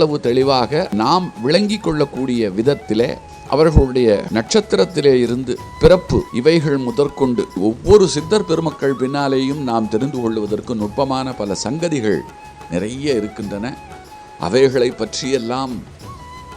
தெளிவாக நாம் விளங்கிக் கொள்ளக்கூடிய விதத்திலே அவர்களுடைய நட்சத்திரத்திலே இருந்து பிறப்பு இவைகள் முதற்கொண்டு ஒவ்வொரு சித்தர் பெருமக்கள் பின்னாலேயும் நாம் தெரிந்து கொள்வதற்கு நுட்பமான பல சங்கதிகள் நிறைய இருக்கின்றன. அவைகளை பற்றியெல்லாம்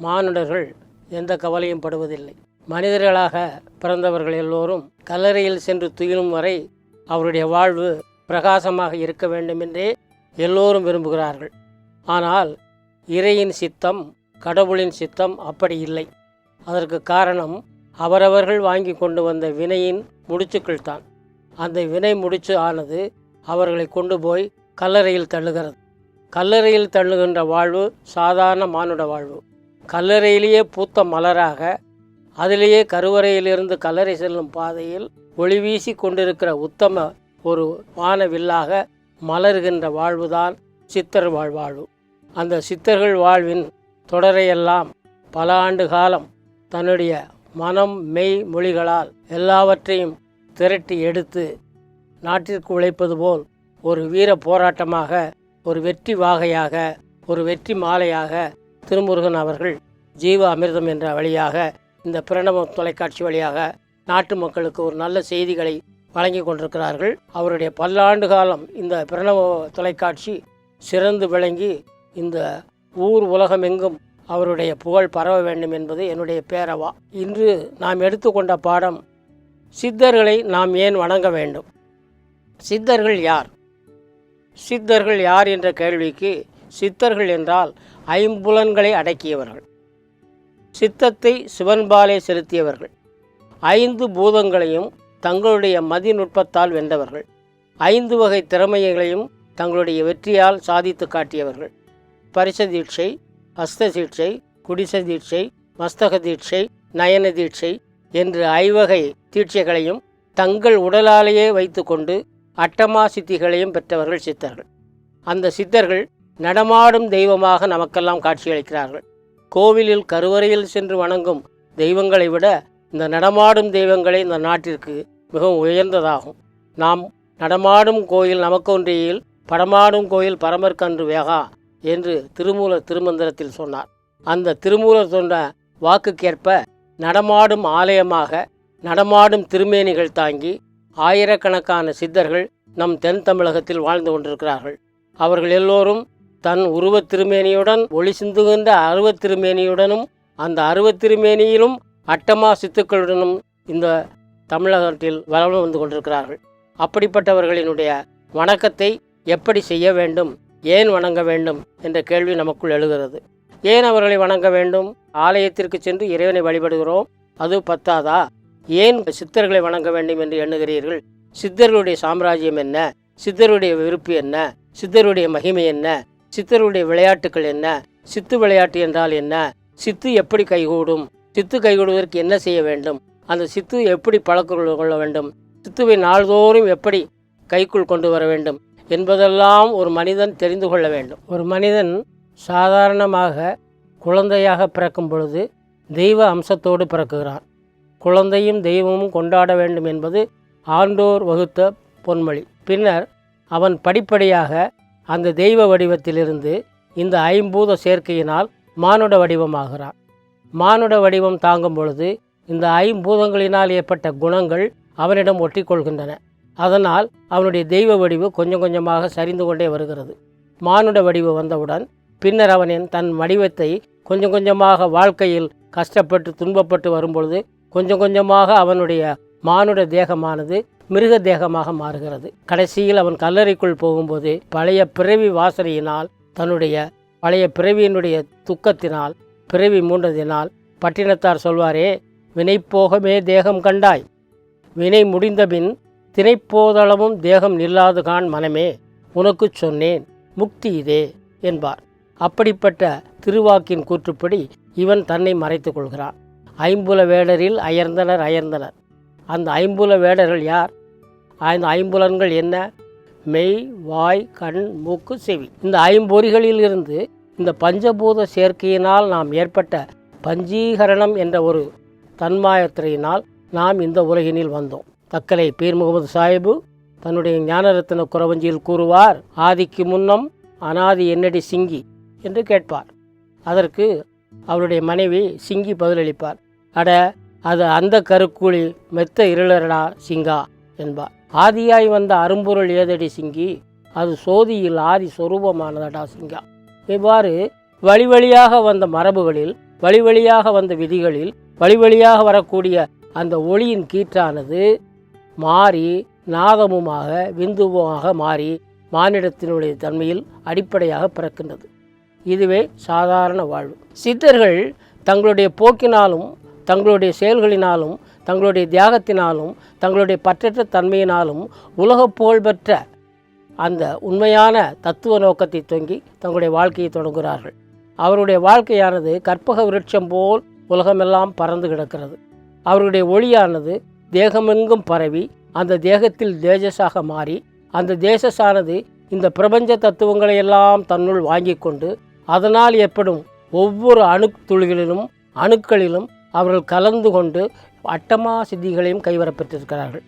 மானுடர்கள் எந்த கவலையும் படுவதில்லை. மனிதர்களாக பிறந்தவர்கள் எல்லோரும் கல்லறையில் சென்று துயிலும் வரை அவருடைய வாழ்வு பிரகாசமாக இருக்க வேண்டுமென்றே எல்லோரும் விரும்புகிறார்கள். ஆனால் இறையின் சித்தம் கடவுளின் சித்தம் அப்படி இல்லை. அதற்கு காரணம் அவரவர்கள் வாங்கி கொண்டு வந்த வினையின் முடிச்சுக்கள் தான். அந்த வினை முடிச்சு ஆனது அவர்களை கொண்டு போய் கல்லறையில் தள்ளுகிறது. கல்லறையில் தள்ளுகின்ற வாழ்வு சாதாரண மானுட வாழ்வு. கல்லறையிலேயே பூத்த மலராக அதிலேயே கருவறையிலிருந்து கல்லறை செல்லும் பாதையில் ஒளி வீசி கொண்டிருக்கிற உத்தம ஒரு வானவில்லாக மலர்கின்ற வாழ்வுதான் சித்தர் வாழ்வாழ்வு. அந்த சித்தர்கள் வாழ்வின் தொடரையெல்லாம் பல ஆண்டு காலம் தன்னுடைய மனம் மெய் மொழிகளால் எல்லாவற்றையும் திரட்டி எடுத்து நாட்டிற்கு உழைப்பது போல் ஒரு வீர போராட்டமாக ஒரு வெற்றி வாகையாக ஒரு வெற்றி மாலையாக திருமுருகன் அவர்கள் ஜீவ அமிர்தம் என்ற வழியாக இந்த பிரணவ தொலைக்காட்சி வழியாக நாட்டு மக்களுக்கு ஒரு நல்ல செய்திகளை வழங்கி கொண்டிருக்கிறார்கள். அவருடைய பல்லாண்டு காலம் இந்த பிரணவ தொலைக்காட்சி சிறந்து விளங்கி இந்த ஊர் உலகமெங்கும் அவருடைய புகழ் பரவ வேண்டும் என்பது என்னுடைய பேரவா. இன்று நாம் எடுத்துக்கொண்ட பாடம் சித்தர்களை நாம் ஏன் வணங்க வேண்டும்? சித்தர்கள் யார்? சித்தர்கள் யார்? என்ற கேள்விக்கு சித்தர்கள் என்றால் ஐம்புலன்களை அடக்கியவர்கள். சித்தத்தை சிவன்பாலே செலுத்தியவர்கள். ஐந்து பூதங்களையும் தங்களுடைய மதிநுட்பத்தால் வென்றவர்கள். ஐந்து வகை திறமைகளையும் தங்களுடைய வெற்றியால் சாதித்து காட்டியவர்கள். பரிச தீட்சை ஹஸ்த தீட்சை குடிச தீட்சை மஸ்தக தீட்சை நயன தீட்சை என்று ஐவகை தீட்சைகளையும் தங்கள் உடலாலேயே வைத்துக்கொண்டு அட்டமா சித்திகளையும் பெற்றவர்கள் சித்தர்கள். அந்த சித்தர்கள் நடமாடும் தெய்வமாக நமக்கெல்லாம் காட்சியளிக்கிறார்கள். கோவிலில் கருவறையில் சென்று வணங்கும் தெய்வங்களை விட இந்த நடமாடும் தெய்வங்களே இந்த நாட்டிற்கு மிகவும் உயர்ந்ததாகும். நாம் நடமாடும் கோயில் நமக்கொன்றியில் படமாடும் கோயில் பரமற்கன்று வேகா என்று திருமூலர் திருமந்திரத்தில் சொன்னார். அந்த திருமூலர் சொன்ன வாக்குக்கேற்ப நடமாடும் ஆலயமாக நடமாடும் திருமேனிகள் தாங்கி ஆயிரக்கணக்கான சித்தர்கள் நம் தென் தமிழகத்தில் வாழ்ந்து கொண்டிருக்கிறார்கள். அவர்கள் எல்லோரும் தன் உருவத் திருமேனியுடன் ஒளி சிந்துகின்ற அருவத் திருமேனியுடனும் அந்த அருவத் திருமேனியிலும் அட்டமா சித்துக்களுடனும் இந்த தமிழகத்தில் வளம் வந்து கொண்டிருக்கிறார்கள். அப்படிப்பட்டவர்களினுடைய வணக்கத்தை எப்படி செய்ய வேண்டும் ஏன் வணங்க வேண்டும் என்ற கேள்வி நமக்குள் எழுகிறது. ஏன் அவர்களை வணங்க வேண்டும்? ஆலயத்திற்கு சென்று இறைவனை வழிபடுகிறோம் அது பத்தாதா? ஏன் சித்தர்களை வணங்க வேண்டும் என்று எண்ணுகிறீர்கள்? சித்தர்களுடைய சாம்ராஜ்யம் என்ன? சித்தருடைய விருப்பு என்ன? சித்தருடைய மகிமை என்ன? சித்தருடைய விளையாட்டுகள் என்ன? சித்து விளையாட்டு என்றால் என்ன? சித்து எப்படி கைகூடும்? சித்து கைகூடுவதற்கு என்ன செய்ய வேண்டும்? அந்த சித்து எப்படி பழக்க கொள்ள வேண்டும்? சித்துவை நாள்தோறும் எப்படி கைக்குள் கொண்டு வர வேண்டும்? என்பதெல்லாம் ஒரு மனிதன் தெரிந்து கொள்ள வேண்டும். ஒரு மனிதன் சாதாரணமாக குழந்தையாக பிறக்கும் பொழுது தெய்வ அம்சத்தோடு பிறக்குகிறான் குழந்தையும் தெய்வமும் கொண்டாட வேண்டும் என்பது ஆண்டோர் வகுத்த பொன்மொழி. பின்னர் அவன் படிப்படியாக அந்த தெய்வ வடிவத்திலிருந்து இந்த ஐம்பூத சேர்க்கையினால் மானுட வடிவமாகிறான் மானுட வடிவம் தாங்கும் பொழுது இந்த ஐம்பூதங்களினால் ஏற்பட்ட குணங்கள் அவனிடம் ஒட்டிக்கொள்கின்றன. அதனால் அவனுடைய தெய்வ வடிவு கொஞ்சம் கொஞ்சமாக சரிந்து கொண்டே வருகிறது. மானுட வடிவு வந்தவுடன் பின்னர் அவனின் தன் வடிவத்தை கொஞ்சம் கொஞ்சமாக வாழ்க்கையில் கஷ்டப்பட்டு துன்பப்பட்டு வரும்பொழுது கொஞ்சம் கொஞ்சமாக அவனுடைய மானுட தேகமானது மிருக தேகமாக மாறுகிறது. கடைசியில் அவன் கல்லறைக்குள் போகும்போது பழைய பிறவி வாசனையினால் தன்னுடைய பழைய பிறவியினுடைய துக்கத்தினால் பிறவி மூண்டதினால் பட்டினத்தார் சொல்வாரே வினை போகமே தேகம் கண்டாய். வினை முடிந்தபின் தினைப்போதளவும் தேகம் நில்லாது காண் மனமே உனக்குச் சொன்னேன் முக்தி இதே என்பார். அப்படிப்பட்ட திருவாக்கின் கூற்றுப்படி இவன் தன்னை மறைத்துக் கொள்கிறான். ஐம்புல வேடரில் அயர்ந்தனர் அயர்ந்தனர். அந்த ஐம்புல வேடர்கள் யார்? அந்த ஐம்புலன்கள் என்ன? மெய் வாய் கண் மூக்கு செவி. இந்த ஐம்பொறிகளில் இருந்து இந்த பஞ்சபூத சேர்க்கையினால் நாம் ஏற்பட்ட பஞ்சீகரணம் என்ற ஒரு தன்மாயத்திரையினால் நாம் இந்த உலகினில் வந்தோம். தக்கலை பீர் முகமது சாஹிபு தன்னுடைய ஞானரத்ன குறவஞ்சியில் கூறுவார் ஆதிக்கு முன்னம் அனாதி என்னடி சிங்கி? என்று கேட்பார். அதற்கு அவருடைய மனைவி சிங்கி பதிலளிப்பார் அட அது அந்த கருக்குழி மெத்த இருளரடா சிங்கா என்பார். ஆதியாய் வந்த அரும்பொருள் ஏதடி சிங்கி அது சோதியில் ஆதி சொரூபமானதடா சிங்கா. இவ்வாறு வழி வழியாக வந்த மரபுகளில் வழி வழியாக வந்த விதிகளில் வழி வழியாக வரக்கூடிய அந்த ஒளியின் கீற்றானது மாறி நாதமுமாக விந்துவுமாக மாறி மானிடத்தினுடைய தன்மையில் அடிப்படையாக பிறக்கின்றது. இதுவே சாதாரண வாழ்வு. சித்தர்கள் தங்களுடைய போக்கினாலும் தங்களுடைய செயல்களினாலும் தங்களுடைய தியாகத்தினாலும் தங்களுடைய பற்றற்ற தன்மையினாலும் உலக புகழ்பெற்ற அந்த உண்மையான தத்துவ நோக்கத்தை தொங்கி தங்களுடைய வாழ்க்கையை தொடங்குகிறார்கள். அவருடைய வாழ்க்கையானது கற்பக விருட்சம் போல் உலகமெல்லாம் பறந்து கிடக்கிறது. அவருடைய ஒளியானது தேகமெங்கும் பரவி அந்த தேகத்தில் தேஜஸாக மாறி அந்த தேசஸானது இந்த பிரபஞ்ச தத்துவங்களை எல்லாம் தன்னுள் வாங்கி கொண்டு அதனால் ஏற்படும் ஒவ்வொரு அணுத்துளிகளிலும் அணுக்களிலும் அவர்கள் கலந்து கொண்டு அட்டமா சித்திகளையும் கைவரப்பெற்றிருக்கிறார்கள்.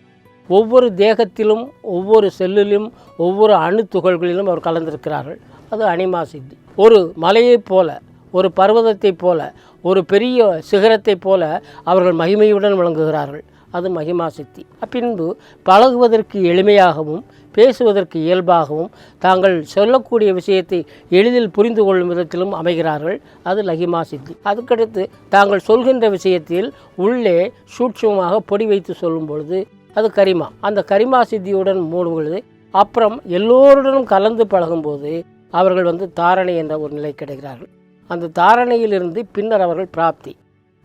ஒவ்வொரு தேகத்திலும் ஒவ்வொரு செல்லிலும் ஒவ்வொரு அணு துகள்களிலும் அவர் கலந்திருக்கிறார்கள். அது அனிமா சித்தி. ஒரு மலையைப் போல ஒரு பர்வதத்தைப் போல ஒரு பெரிய சிகரத்தைப் போல அவர்கள் மகிமையுடன் விளங்குகிறார்கள். அது மகிமா சித்தி. பின்பு பழகுவதற்கு எளிமையாகவும் பேசுவதற்கு இயல்பாகவும் தாங்கள் சொல்லக்கூடிய விஷயத்தை எளிதில் புரிந்து கொள்ளும் விதத்திலும் அமைகிறார்கள். அது லகிமா சித்தி. அதுக்கடுத்து தாங்கள் சொல்கின்ற விஷயத்தில் உள்ளே சூட்சமாக பொடி வைத்து சொல்லும் பொழுது அது கரிமா. அந்த கரிமா சித்தியுடன் மூடும் பொழுது அப்புறம் எல்லோருடனும் கலந்து பழகும்போது அவர்கள் வந்து தாரணை என்ற ஒரு நிலை கிடைக்கிறார்கள். அந்த தாரணையிலிருந்து பின்னர் அவர்கள் பிராப்தி.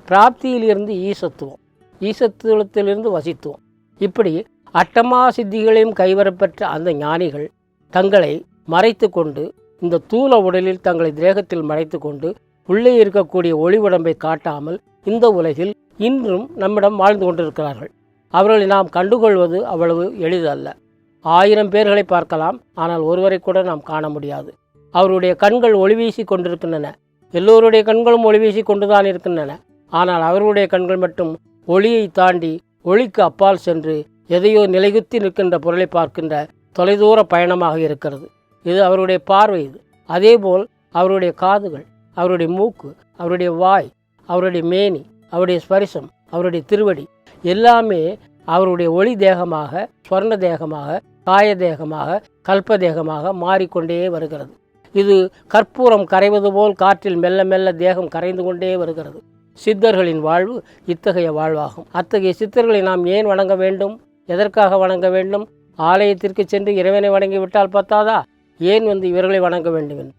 பிராப்தியிலிருந்து ஈசத்துவம். ஈசத்துவத்திலிருந்து வசித்துவம். இப்படி அட்டமா சித்திகளையும் கைவரப்பெற்ற அந்த ஞானிகள் தங்களை மறைத்து கொண்டு இந்த தூல உடலில் தங்களை தேகத்தில் மறைத்து கொண்டு உள்ளே இருக்கக்கூடிய ஒளி உடம்பை காட்டாமல் இந்த உலகில் இன்றும் நம்மிடம் வாழ்ந்து கொண்டிருக்கிறார்கள். அவர்களை நாம் கண்டுகொள்வது அவ்வளவு எளிதல்ல. ஆயிரம் பேர்களை பார்க்கலாம் ஆனால் ஒருவரை கூட நாம் காண முடியாது. அவருடைய கண்கள் ஒளி வீசி கொண்டிருக்கின்றன. எல்லோருடைய கண்களும் ஒளி வீசி கொண்டுதான் இருக்கின்றன. ஆனால் அவருடைய கண்கள் மட்டும் ஒளியை தாண்டி ஒளிக்கு அப்பால் சென்று எதையோ நிலைகுத்தி நிற்கின்ற பொருளை பார்க்கின்ற தொலைதூர பயணமாக இருக்கிறது. இது அவருடைய பார்வை இது. அதேபோல் அவருடைய காதுகள் அவருடைய மூக்கு அவருடைய வாய் அவருடைய மேனி அவருடைய ஸ்பரிசம் அவருடைய திருவடி எல்லாமே அவருடைய ஒளி தேகமாக ஸ்வர்ண தேகமாக காய தேகமாக கல்ப தேகமாக மாறிக்கொண்டே வருகிறது. இது கற்பூரம் கரைவது போல் காற்றில் மெல்ல மெல்ல தேகம் கரைந்து கொண்டே வருகிறது. சித்தர்களின் வாழ்வு இத்தகைய வாழ்வாகும். அத்தகைய சித்தர்களை நாம் ஏன் வணங்க வேண்டும்? எதற்காக வணங்க வேண்டும்? ஆலயத்திற்கு சென்று இறைவனை வணங்கி விட்டால் பத்தாதா? ஏன் வந்து இவர்களை வணங்க வேண்டும் என்று?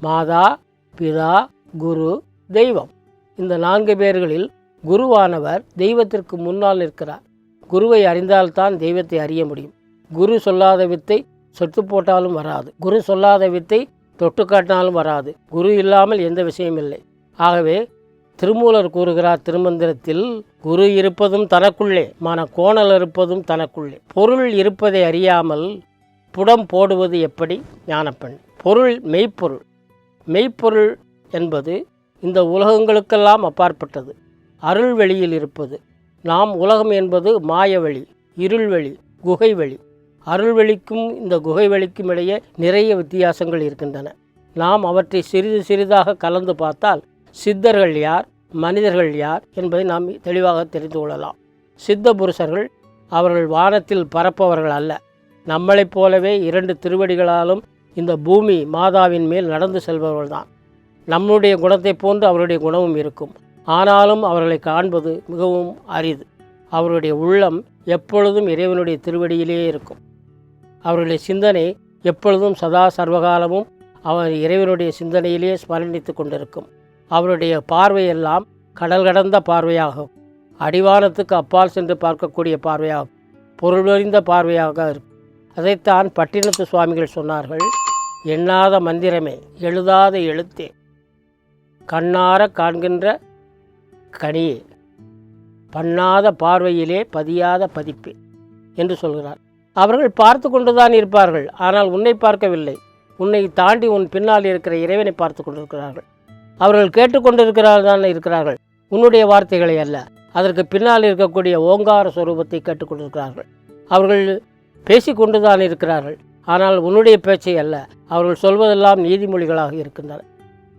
மாதா பிதா குரு தெய்வம். இந்த நான்கு பேர்களில் குருவானவர் தெய்வத்திற்கு முன்னால் நிற்கிறார். குருவை அறிந்தால்தான் தெய்வத்தை அறிய முடியும். குரு சொல்லாத வித்தை சொட்டு போட்டாலும் வராது. குரு சொல்லாத வித்தை தொட்டு காட்டினாலும் வராது. குரு இல்லாமல் எந்த விஷயம் இல்லை. ஆகவே திருமூலர் கூறுகிறார் திருமந்திரத்தில் குரு இருப்பதும் தனக்குள்ளே மன கோணல் இருப்பதும் தனக்குள்ளே. பொருள் இருப்பதை அறியாமல் புடம் போடுவது எப்படி? ஞானப்பெண். பொருள் மெய்ப்பொருள். மெய்ப்பொருள் என்பது இந்த உலகங்களுக்கெல்லாம் அப்பாற்பட்டது. அருள் வெளியில் இருப்பது. நாம் உலகம் என்பது மாயவெளி இருள்வெளி குகைவெளி அருள்வெளிக்கும் இந்த குகைவெளிக்கும் இடையே நிறைய வித்தியாசங்கள் இருக்கின்றன. நாம் அவற்றை சிறிது சிறிதாக கலந்து பார்த்தால் சித்தர்கள் யார் மனிதர்கள் யார் என்பதை நாம் தெளிவாக தெரிந்து கொள்ளலாம். சித்த புருஷர்கள் அவர்கள் வானத்தில் பரப்பவர்கள் அல்ல. நம்மளைப் போலவே இரண்டு திருவடிகளாலும் இந்த பூமி மாதாவின் மேல் நடந்து செல்பவர்கள்தான் நம்முடைய குணத்தைப் போன்று அவருடைய குணமும் இருக்கும். ஆனாலும் அவர்களை காண்பது மிகவும் அரிது. அவருடைய உள்ளம் எப்பொழுதும் இறைவனுடைய திருவடியிலே இருக்கும். அவருடைய சிந்தனை எப்பொழுதும் சதா சர்வகாலமும் அவர் இறைவனுடைய சிந்தனையிலேயே ஸ்மரணித்து கொண்டிருக்கும். அவருடைய பார்வையெல்லாம் கடல் கடந்த பார்வையாகும். அடிவானத்துக்கு அப்பால் சென்று பார்க்கக்கூடிய பார்வையாகும். பொருளறிந்த பார்வையாக இருக்கும். அதைத்தான் பட்டினத்து சுவாமிகள் சொன்னார்கள் எண்ணாத மந்திரமே எழுதாத எழுத்தே கண்ணார காண்கின்ற கனியே பண்ணாத பார்வையிலே பதியாத பதிப்பே என்று சொல்கிறார். அவர்கள் பார்த்து கொண்டுதான் இருப்பார்கள் ஆனால் உன்னை பார்க்கவில்லை. உன்னை தாண்டி உன் பின்னால் இருக்கிற இறைவனை பார்த்து கொண்டிருக்கிறார்கள். அவர்கள் கேட்டுக்கொண்டிருக்கிறார்கள் தான் இருக்கிறார்கள். உன்னுடைய வார்த்தைகளை அல்ல. அதற்கு பின்னால் இருக்கக்கூடிய ஓங்கார சுரூபத்தை கேட்டுக்கொண்டிருக்கிறார்கள். அவர்கள் பேசிக்கொண்டு தான் இருக்கிறார்கள். ஆனால் உன்னுடைய பேச்சை அல்ல. அவர்கள் சொல்வதெல்லாம் நீதிமொழிகளாக இருக்கின்றன.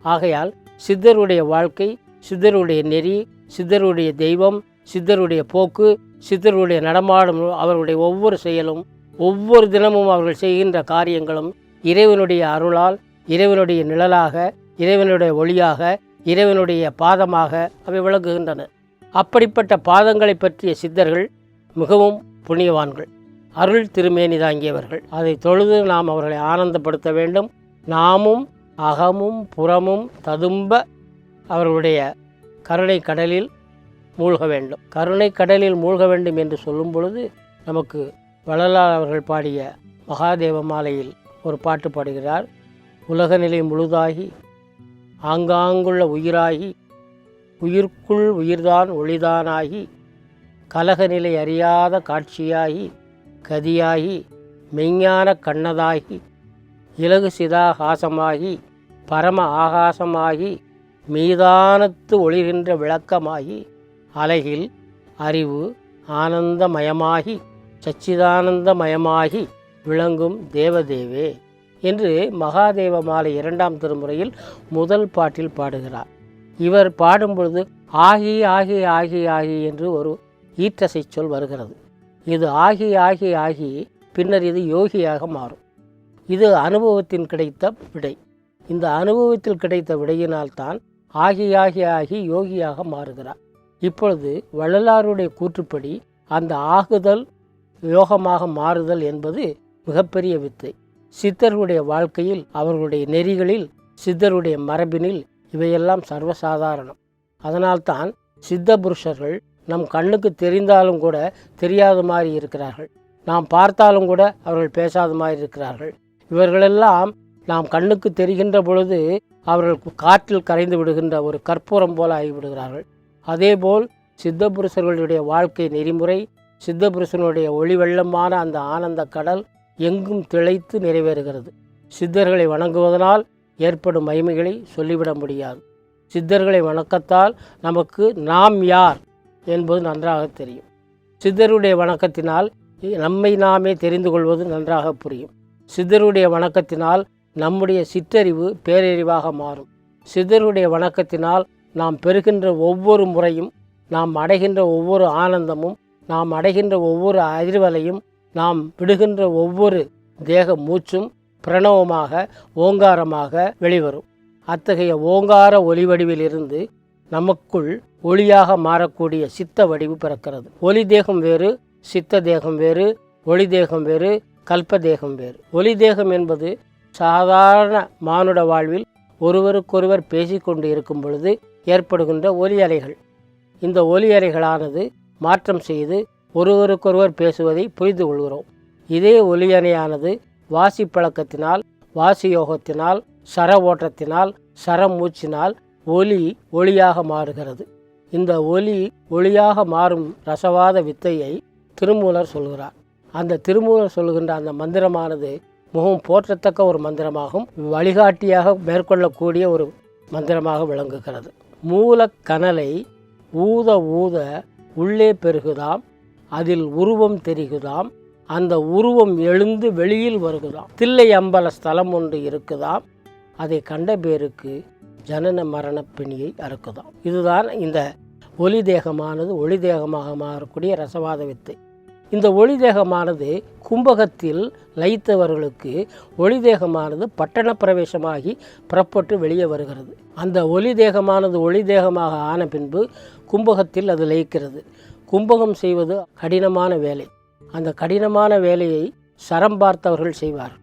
ஆகையால் சித்தருடைய வாழ்க்கை சித்தருடைய நெறி சித்தருடைய தெய்வம் சித்தருடைய போக்கு சித்தருடைய நடமாடும் அவருடைய ஒவ்வொரு செயலும் ஒவ்வொரு தினமும் அவர்கள் செய்கின்ற காரியங்களும் இறைவனுடைய அருளால் இறைவனுடைய நிழலாக இறைவனுடைய ஒளியாக இறைவனுடைய பாதமாக அவை விளங்குகின்றன. அப்படிப்பட்ட பாதங்களை பற்றிய சித்தர்கள் மிகவும் புண்ணியவான்கள். அருள் திருமேனி தாங்கியவர்கள். அதை தொழுது நாம் அவர்களை ஆனந்தப்படுத்த வேண்டும். நாமும் அகமும் புறமும் ததும்ப அவர்களுடைய கருணை கடலில் மூழ்க வேண்டும். கருணை கடலில் மூழ்க வேண்டும் என்று சொல்லும் பொழுது நமக்கு வள்ளலார் அவர்கள் பாடிய மகாதேவ மாலையில் ஒரு பாட்டு பாடுகிறார். உலக நிலை முழுதாகி ஆங்காங்குள்ள உயிராகி உயிர்க்குள் உயிர்தான் ஒளிதானாகி கலகநிலை அறியாத காட்சியாகி கதியாகி மெய்ஞான கண்ணதாகி இலகு சிதாகாசமாகி பரம ஆகாசமாகி மீதானத்து ஒளிர்கின்ற விளக்கமாகி அலகில் அறிவு ஆனந்தமயமாகி சச்சிதானந்தமயமாகி விளங்கும் தேவதேவே. என்று மகாதேவ மாலை இரண்டாம் திருமுறையில் முதல் பாட்டில் பாடுகிறார். இவர் பாடும்பொழுது ஆகி ஆகி ஆகி ஆகி என்று ஒரு ஈற்றசை சொல் வருகிறது. இது ஆகி ஆகி ஆகி பின்னர் இது யோகியாக மாறும். இது அனுபவத்தின் கிடைத்த விடை. இந்த அனுபவத்தில் கிடைத்த விடையினால்தான் ஆகி ஆகி ஆகி யோகியாக மாறுகிறார். இப்பொழுது வள்ளலாருடைய கூற்றுப்படி அந்த ஆகுதல் யோகமாக மாறுதல் என்பது மிகப்பெரிய வித்தை. சித்தர்களுடைய வாழ்க்கையில் அவர்களுடைய நெறிகளில் சித்தருடைய மரபினில் இவையெல்லாம் சர்வசாதாரணம். அதனால்தான் சித்த புருஷர்கள் நம் கண்ணுக்கு தெரிந்தாலும் கூட தெரியாத மாதிரி இருக்கிறார்கள். நாம் பார்த்தாலும் கூட அவர்கள் பேசாத மாதிரி இருக்கிறார்கள். இவர்களெல்லாம் நாம் கண்ணுக்கு தெரிகின்ற பொழுது அவர்கள் காற்றில் கரைந்து விடுகின்ற ஒரு கற்பூரம் போல ஆகிவிடுகிறார்கள். அதேபோல் சித்த புருஷர்களுடைய வாழ்க்கை நெறிமுறை சித்த புருஷனுடைய ஒளி வெள்ளமான அந்த ஆனந்த கடல் எங்கும் திளைத்து நிறைவேறுகிறது. சித்தர்களை வணங்குவதனால் ஏற்படும் மகிமைகளை சொல்லிவிட முடியாது. சித்தர்களை வணக்கத்தால் நமக்கு நாம் யார் என்பது நன்றாக தெரியும். சித்தருடைய வணக்கத்தினால் நம்மை நாமே தெரிந்து கொள்வது நன்றாக புரியும். சித்தருடைய வணக்கத்தினால் நம்முடைய சிற்றறிவு பேரறிவாக மாறும். சித்தருடைய வணக்கத்தினால் நாம் பெறுகின்ற ஒவ்வொரு முறையும் நாம் அடைகின்ற ஒவ்வொரு ஆனந்தமும் நாம் அடைகின்ற ஒவ்வொரு அதிர்வலையும் நாம் விடுகின்ற ஒவ்வொரு தேக மூச்சும் பிரணவமாக ஓங்காரமாக வெளிவரும். அத்தகைய ஓங்கார ஒளி வடிவிலிருந்து நமக்குள் ஒளியாக மாறக்கூடிய சித்த வடிவு பிறக்கிறது. ஒலி தேகம் வேறு சித்த தேகம் வேறு ஒளி தேகம் வேறு கல்ப தேகம் வேறு. ஒலி தேகம் என்பது சாதாரண மானுட வாழ்வில் ஒருவருக்கொருவர் பேசிக்கொண்டு இருக்கும் பொழுது ஏற்படுகின்ற ஒலி அலைகள். இந்த ஒலி அலைகளானது மாற்றம் செய்து ஒருவருக்கொருவர் பேசுவதை புரிந்து கொள்கிறோம். இதே ஒலியணையானது வாசி பழக்கத்தினால் வாசி யோகத்தினால் சர ஓட்டத்தினால் சரமூச்சினால் ஒலி ஒளியாக மாறுகிறது. இந்த ஒலி ஒளியாக மாறும் ரசவாத வித்தையை திருமூலர் சொல்கிறார். அந்த திருமூலர் சொல்கின்ற அந்த மந்திரமானது மிகவும் போற்றத்தக்க ஒரு மந்திரமாகும் வழிகாட்டியாக மேற்கொள்ளக்கூடிய ஒரு மந்திரமாக விளங்குகிறது. மூலக்கனலை ஊத ஊத உள்ளே பெருகுதாம் அதில் உருவம் தெரிகுதாம். அந்த உருவம் எழுந்து வெளியில் வருகுதாம். தில்லை அம்பல ஸ்தலம் ஒன்று இருக்குதாம். அதை கண்ட பேருக்கு ஜனன மரண பிணியை அறுக்குதாம். இதுதான் இந்த ஒளி தேகமானது ஒளி தேகமாக மாறக்கூடிய ரசவாத வித்தை. இந்த ஒளி தேகமானது கும்பகத்தில் லயித்தவர்களுக்கு ஒளி தேகமானது பட்டண பிரவேசமாகி புறப்பட்டு வெளியே வருகிறது. அந்த ஒளி தேகமானது ஒளி தேகமாக ஆன பின்பு கும்பகத்தில் அது லயிக்கிறது. கும்பகம் செய்வது கடினமான வேலை. அந்த கடினமான வேலையை சரம் பார்த்தவர்கள் செய்வார்.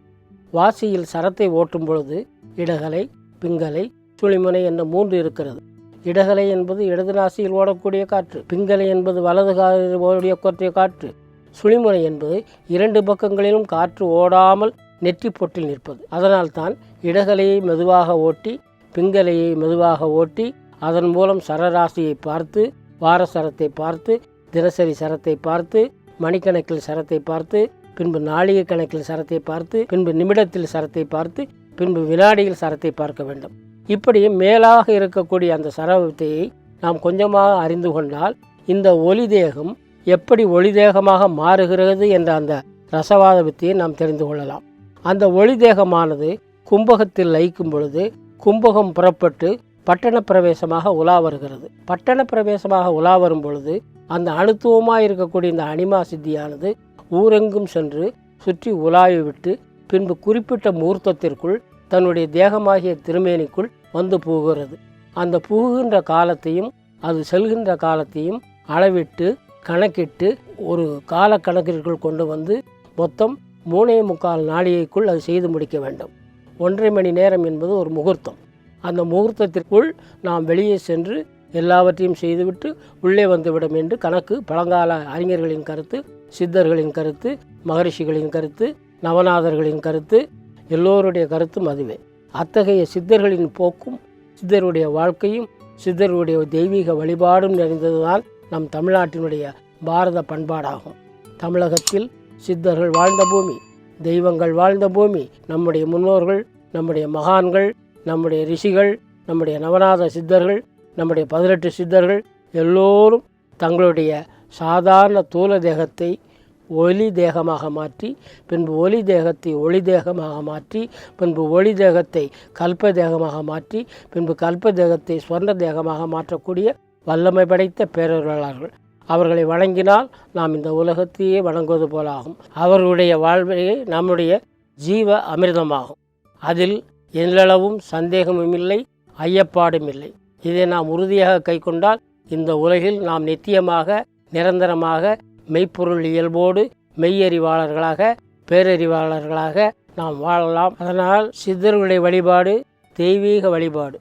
வாசியில் சரத்தை ஓட்டும் பொழுது இடகலை பிங்கலை சுழிமுனை என்ற மூன்று இருக்கிறது. இடகலை என்பது இடது நாசியில் ஓடக்கூடிய காற்று பிங்கலை என்பது வலது காலில் ஓடிய காற்று சுழிமுனை என்பது இரண்டு பக்கங்களிலும் காற்று ஓடாமல் நெற்றி பொட்டில் நிற்பது. அதனால்தான் இடகலையை மெதுவாக ஓட்டி பிங்கலையை மெதுவாக ஓட்டி அதன் மூலம் சரராசியை பார்த்து வார சரத்தை பார்த்து தினசரி சரத்தை பார்த்து மணிக்கணக்கில் சரத்தை பார்த்து பின்பு நாளிகை கணக்கில் சரத்தை பார்த்து பின்பு நிமிடத்தில் சரத்தை பார்த்து பின்பு வினாடியில் சரத்தை பார்க்க வேண்டும். இப்படி மேலாக இருக்கக்கூடிய அந்த சரவத்தையை நாம் கொஞ்சமாக அறிந்து கொண்டால் இந்த ஒளி தேகம் எப்படி ஒளி தேகமாக மாறுகிறது என்ற அந்த ரசவாத வித்தியை நாம் தெரிந்து கொள்ளலாம். அந்த ஒளி தேகமானது கும்பகத்தில் லயிக்கும் பொழுது கும்பகம் புறப்பட்டு பட்டண பிரவேசமாக உலா வருகிறது. பட்டண பிரவேசமாக உலா வரும் பொழுது அந்த அணுத்துவமாக இருக்கக்கூடிய இந்த அனிமா சித்தியானது ஊரெங்கும் சென்று சுற்றி உலாவி விட்டு பின்பு குறிப்பிட்ட முகூர்த்தத்திற்குள் தன்னுடைய தேகமாகிய திருமேனிக்குள் வந்து புகுகிறது. அந்த புகுகின்ற காலத்தையும் அது செல்கின்ற காலத்தையும் அளவிட்டு கணக்கிட்டு ஒரு கால கணக்கிற்குள் கொண்டு வந்து மொத்தம் மூணே முக்கால் நாளிகைக்குள் அது செய்து முடிக்க வேண்டும். ஒன்றரை மணி நேரம் என்பது ஒரு முகூர்த்தம். அந்த முகூர்த்தத்திற்குள் நாம் வெளியே சென்று எல்லாவற்றையும் செய்துவிட்டு உள்ளே வந்துவிடும் என்று கணக்கு பழங்கால அறிஞர்களின் கருத்து சித்தர்களின் கருத்து மகரிஷிகளின் கருத்து நவநாதர்களின் கருத்து எல்லோருடைய கருத்தும் அதுவே. அத்தகைய சித்தர்களின் போக்கும் சித்தருடைய வாழ்க்கையும் சித்தருடைய தெய்வீக வழிபாடும் நிறைந்ததுதான் நம் தமிழ்நாட்டினுடைய பாரத பண்பாடாகும். தமிழகத்தில் சித்தர்கள் வாழ்ந்த பூமி தெய்வங்கள் வாழ்ந்த பூமி நம்முடைய முன்னோர்கள் நம்முடைய மகான்கள் நம்முடைய ரிஷிகள் நம்முடைய நவநாத சித்தர்கள் நம்முடைய பதினெட்டு சித்தர்கள் எல்லோரும் தங்களுடைய சாதாரண தூல தேகத்தை ஒளி தேகமாக மாற்றி பின்பு ஒளி தேகத்தை ஒளி தேகமாக மாற்றி பின்பு ஒளி தேகத்தை கல்ப தேகமாக மாற்றி பின்பு கல்ப தேகத்தை சொர்ண தேகமாக மாற்றக்கூடிய வல்லமை படைத்த பேரொருளாளர்கள் அவர்களை வணங்கினால் நாம் இந்த உலகத்தையே வணங்குவது போலாகும். அவர்களுடைய வாழ்வையே நம்முடைய ஜீவ அமிர்தமாகும். அதில் எல்லளவும் சந்தேகமும் இல்லை ஐயப்பாடும் இல்லை. இதை நாம் உறுதியாக கைக்கொண்டால் இந்த உலகில் நாம் நித்தியமாக நிரந்தரமாக மெய்ப்பொருள் இயல்போடு மெய்யறிவாளர்களாக பேரறிவாளர்களாக நாம் வாழலாம். அதனால் சித்தர்களுடைய வழிபாடு தெய்வீக வழிபாடு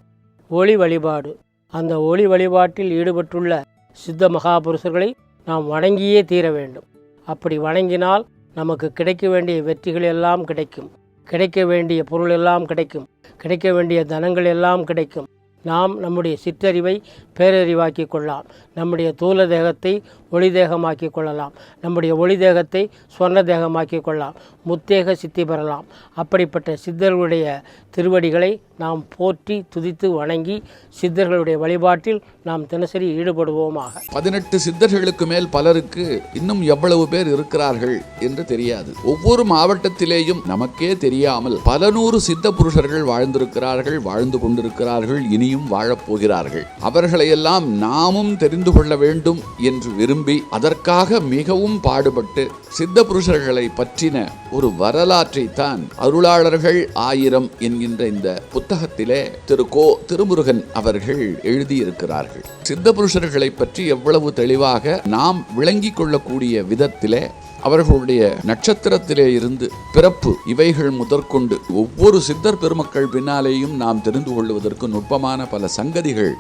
ஒளி வழிபாடு அந்த ஒளி வழிபாட்டில் ஈடுபட்டுள்ள சித்த மகாபுருஷர்களை நாம் வணங்கியே தீர வேண்டும். அப்படி வணங்கினால் நமக்கு கிடைக்க வேண்டிய வெற்றிகள் எல்லாம் கிடைக்கும். கிடைக்க வேண்டிய பொருள் எல்லாம் கிடைக்கும். கிடைக்க வேண்டிய தனங்கள் எல்லாம் கிடைக்கும். நாம் நம்முடைய சிற்றறிவை பேரறிவாக்கி கொள்ளலாம். நம்முடைய தூல தேகத்தை ஒளி தேகமாக்கி கொள்ளலாம். நம்முடைய ஒளி தேகத்தை சொர்ண தேகமாக்கி கொள்ளலாம். முத்தேக சித்தி பெறலாம். அப்படிப்பட்ட சித்தர்களுடைய திருவடிகளை நாம் போற்றி துதித்து வணங்கி சித்தர்களுடைய வழிபாட்டில் நாம் தினசரி ஈடுபடுவோமாக. பதினெட்டு சித்தர்களுக்கு மேல் பலருக்கு இன்னும் எவ்வளவு பேர் இருக்கிறார்கள் என்று தெரியாது. ஒவ்வொரு மாவட்டத்திலேயும் நமக்கே தெரியாமல் பல நூறு சித்த புருஷர்கள் வாழ்ந்திருக்கிறார்கள் வாழ்ந்து கொண்டிருக்கிறார்கள் இனியும் வாழப்போகிறார்கள் அவர்களையெல்லாம் நாமும் தெரிந்து கொள்ள வேண்டும் என்று விரும்பி அதற்காக மிகவும் பாடுபட்டு சித்த புருஷர்களை பற்றின ஒரு வரலாற்றை தான் அருளாளர்கள் ஆயிரம் என்கின்ற இந்த புத்தகத்திலே திரு கோ திருமுருகன் அவர்கள் எழுதியிருக்கிறார்கள். சித்த புருஷர்களை பற்றி எவ்வளவு தெளிவாக நாம் விளங்கிக் கொள்ளக்கூடிய விதத்திலே அவர்களுடைய நட்சத்திரத்திலே இருந்து பிறப்பு இவைகள் முதற்கொண்டு ஒவ்வொரு சித்தர் பெருமக்கள் பின்னாலேயும் நாம் தெரிந்து கொள்வதற்கு நுட்பமான பல சங்கதிகள்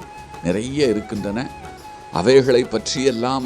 நிறைய இருக்கின்றன. அவைகளை பற்றியெல்லாம்